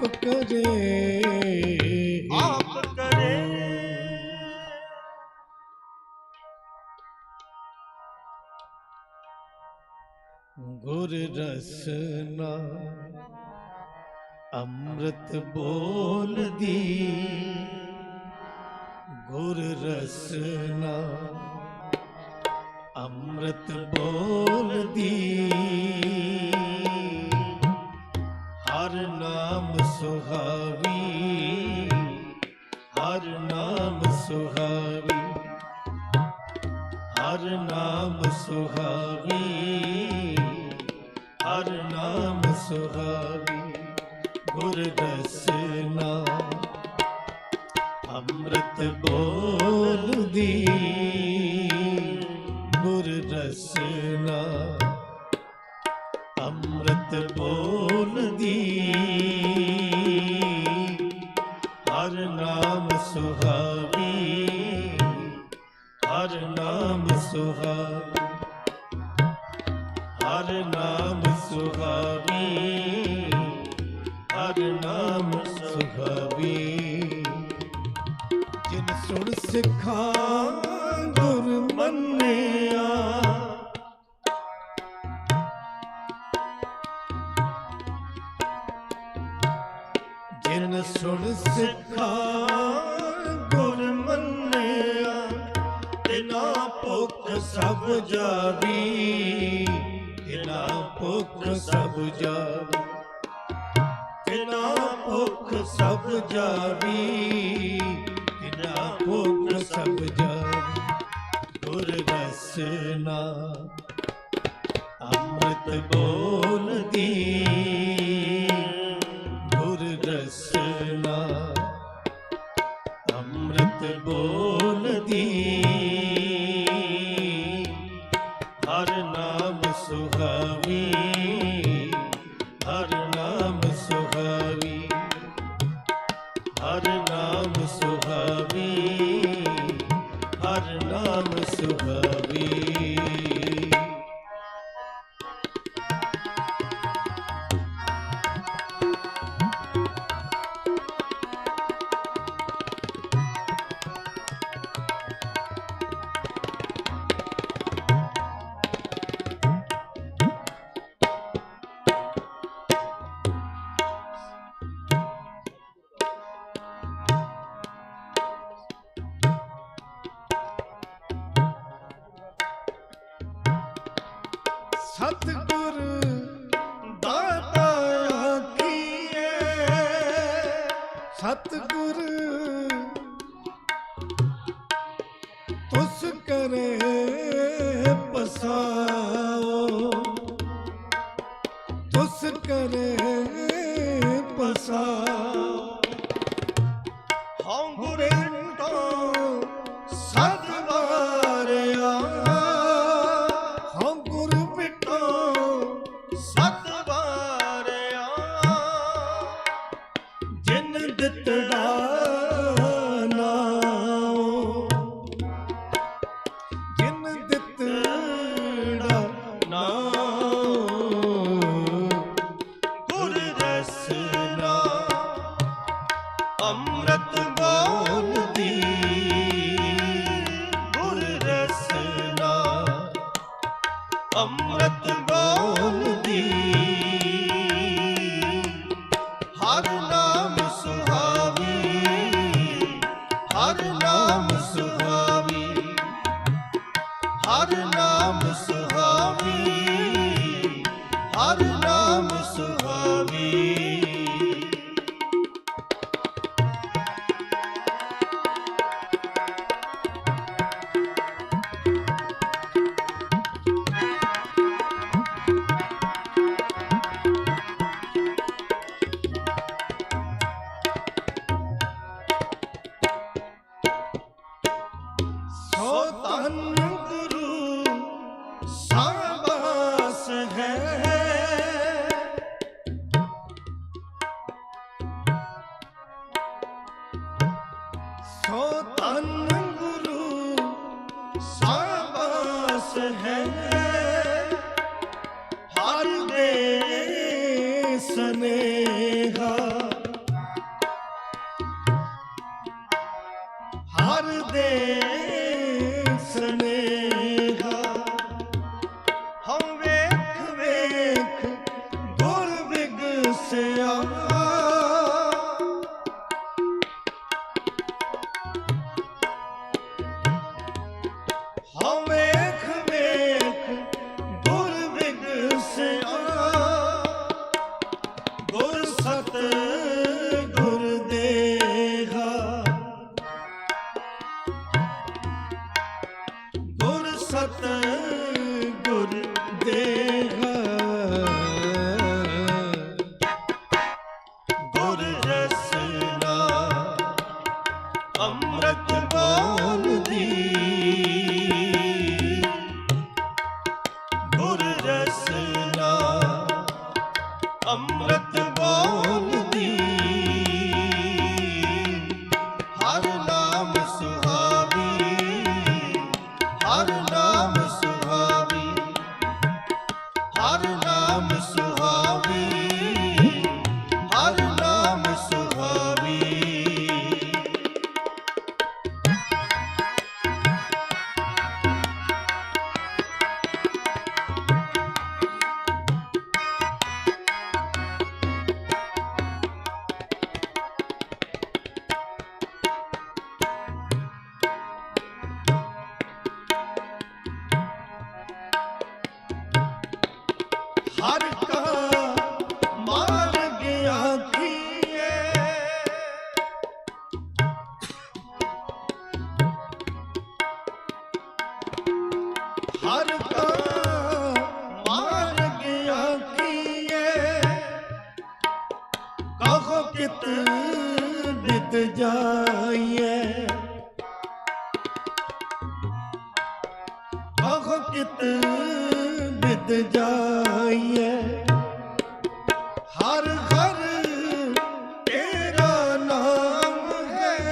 ਆਪ ਕਰੇ ਆਪ ਕਰੇ। ਗੁਰ ਰਸਨਾ ਅੰਮ੍ਰਿਤ ਬੋਲਦੀ। ਗੁਰ ਰਸਨਾ ਅੰਮ੍ਰਿਤ ਬੋਲਦੀ। ਰਸਨਾ। ਅੰਮ੍ਰਿਤ ਬੋਲਦੀ ਹਰ ਨਾਮ ਸੁਹਾਵੀ। ਹਰ ਨਾਮ ਸੁਹਾਵੀ। ਹਰ ਨਾਮ ਸੁਹਾਵੀ। ਹਰ ਨਾਮ ਸੁਹਾਵੀ। ਜਿਨ ਸੁਣ ਸਿੱਖਾਂ ਜਿਨ ਸੁਣ ਸਿੱਖਾਂ ਗੁਰ ਮੰਨਿਆ ਤਿਨਾ ਭੁੱਖ ਸਭ ਜਾਵੀ ਤਿਨਾ ਭੁੱਖ ਸਭ ਜਾਵੀ ਨਾ ਭੁੱਖ ਸਭ ਜਾਵੀ ਤਿਨਾ ਭੁੱਖ ਸਭ ਜਾਵੀ। ਗੁਰ ਰਸਨਾ ਅੰਮ੍ਰਿਤ ਬੋਲਦੀ। ਅੰਮ੍ਰਿਤ ਬੋਲਦੀ। ਹਰ ਨਾਮ ਸੁਹਾਵੀ ਹਰ ਨਾਮ ਸੁਹਾਵੀ। ਹਰ ਨਾਮ ਸੁਹਾਵੀ ਹਰ ਨਾਮ ਸੁਹਾਵੀ। ਸਤਿਗੁਰ ਦਾਤਾ ਆਖੀਏ ਸਤਿਗੁਰ ਤੁਸ ਕਰੇ ਪਸਾਓ। ਤੁਸ ਕਰੇ ਪਸਾਓ। ਹਉ ਕਹੋ ਕਿਤ ਬਿਤ ਜਾਈਏ ਹਰ ਹਰ ਤੇਰਾ ਨਾਮ ਹੈ।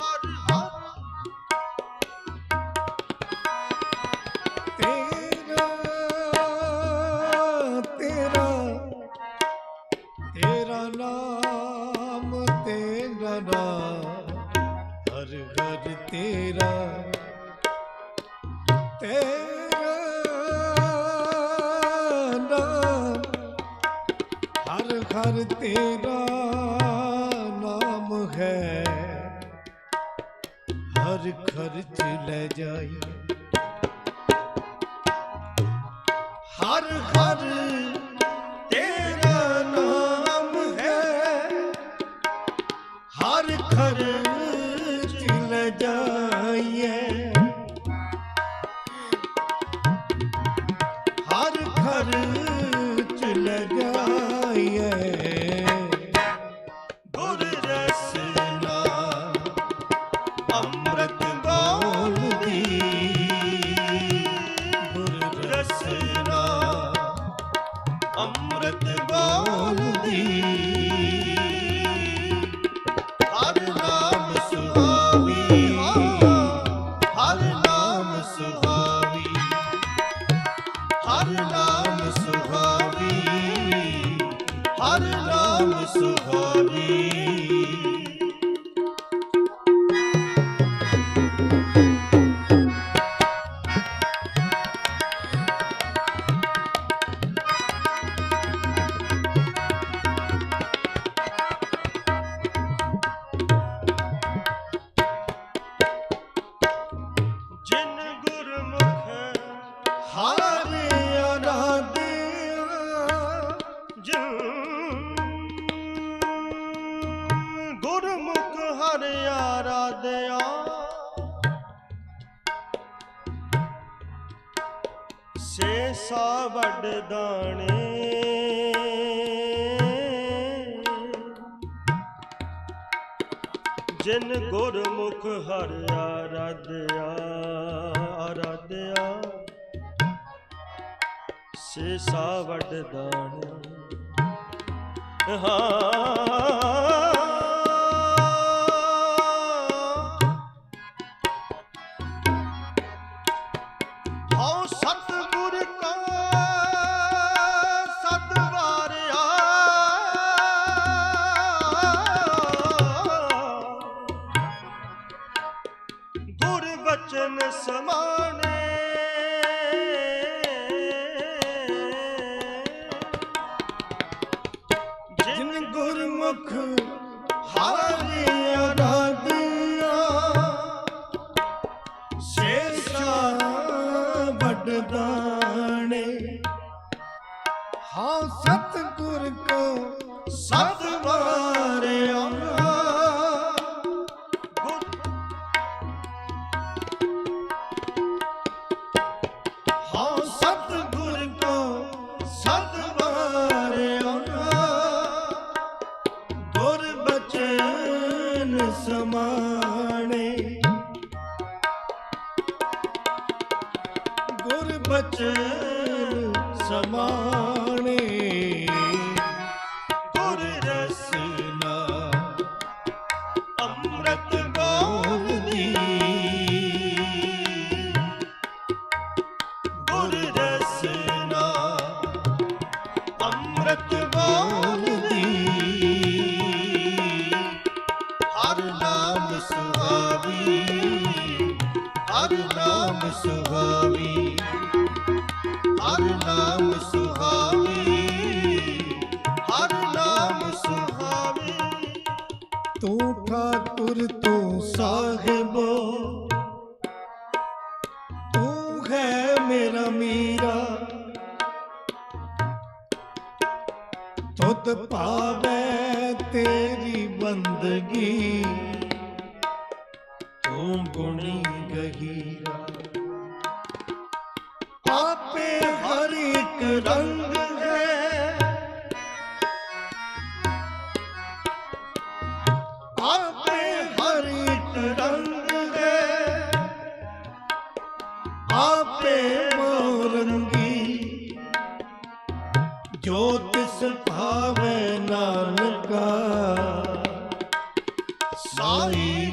ਹਰ ਹਰ ਤੇਰਾ ਤੇਰਾ ਤੇਰਾ ਨਾਮ ਤੇਰਾ ਨਾਮ। ਤੇਰਾ ਨਾਮ ਹੈ। ਹਰ ਖਰਚ ਲੈ ਜਾਈ। ਹਰ ਹਰ ਤੇਰਾ ਨਾਮ ਹੈ। ਹਰ ਖਰਚ ਅੰਮ੍ਰਿਤ ਸੇ ਵੱਡ ਦਾਣੇ। ਜਿਨ ਗੁਰਮੁਖ ਹਰ ਆਰਾਧਿਆ ਆਰਾਧਿਆ। ਸੇ ਸਾ ਵੱਡ ਦਾਣ। ਹਾਂ। ਵੱਡ ਦਾਣੇ ਹਾਂ ਸਤਿਗੁਰ ਕੋ ਸਤਵਾਰਿਆ ਬਚਨ ਸਮਾਣੇ ਤੁਰ ਰਸਨਾ ਅੰਮ੍ਰਿਤ ਗੋਵਦੀ ਗੁਰ ਰਸਨਾ ਅੰਮ੍ਰਿਤ ਗੋਵਦੀ ਹਰ ਨਾਮ ਸੁਹਾਵੀ, ਹਰ ਨਾਮ ਸੁਹਾਵੀ। ਤੂੰ ਠਾਕੁਰ ਤੂੰ ਸਾਹਿਬੋ, ਤੂੰ ਹੈ ਮੇਰਾ ਮੀਰਾ। ਤੁਧ ਭਾਵੇ ਤੇਰੀ ਬੰਦਗੀ, ਤੂੰ ਗੁਣੀ ਗਹੀਰਾ। ਆਪੇ ਹਰ ਇੱਕ ਰੰਗ ਹੈ। ਆਪੇ ਹਰ ਇੱਕ ਰੰਗ ਹੈ। ਆਪੇ ਮੋਰੰਗੀ। ਜੋ ਤਿਸ ਭਾਵੇ ਨਾਨਕਾ। ਸਾਈ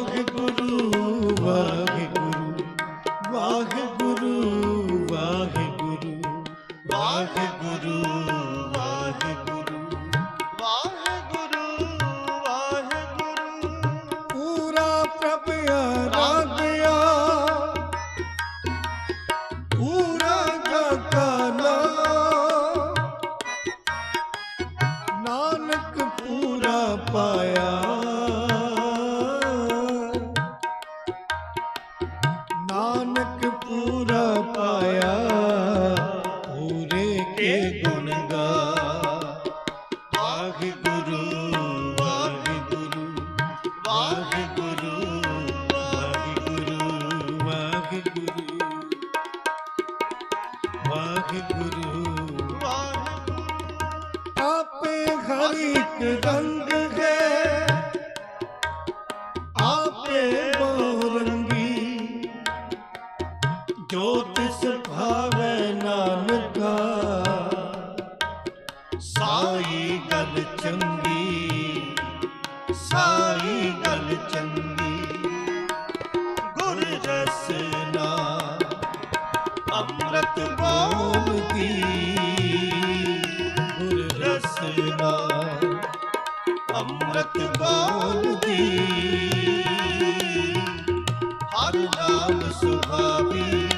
America. ਵਾਹਿਗੁਰੂ। ਵਾਹਿਗੁਰੂ ਆਪੇ ਹਰ ਇੱਕ ਰੰਗ ਹੈ। ਆਪੇ ਬਹੁਰੰਗੀ ਜੋ ਤਿਸ ਭਾਵੇ ਨਾਨਕਾ, ਸਾਈ ਗੱਲ ਚੰਗੀ, ਸਾਈ ਗੱਲ ਚੰਗੀ। ਗੁਰ ਰਸਨਾ ਅੰਮ੍ਰਿਤ ਬੋਲਦੀ ਗੁਰ ਰਸਨਾ ਅੰਮ੍ਰਿਤ ਬੋਲਦੀ ਹਰ ਨਾਮ ਸੁਹਾਵੀ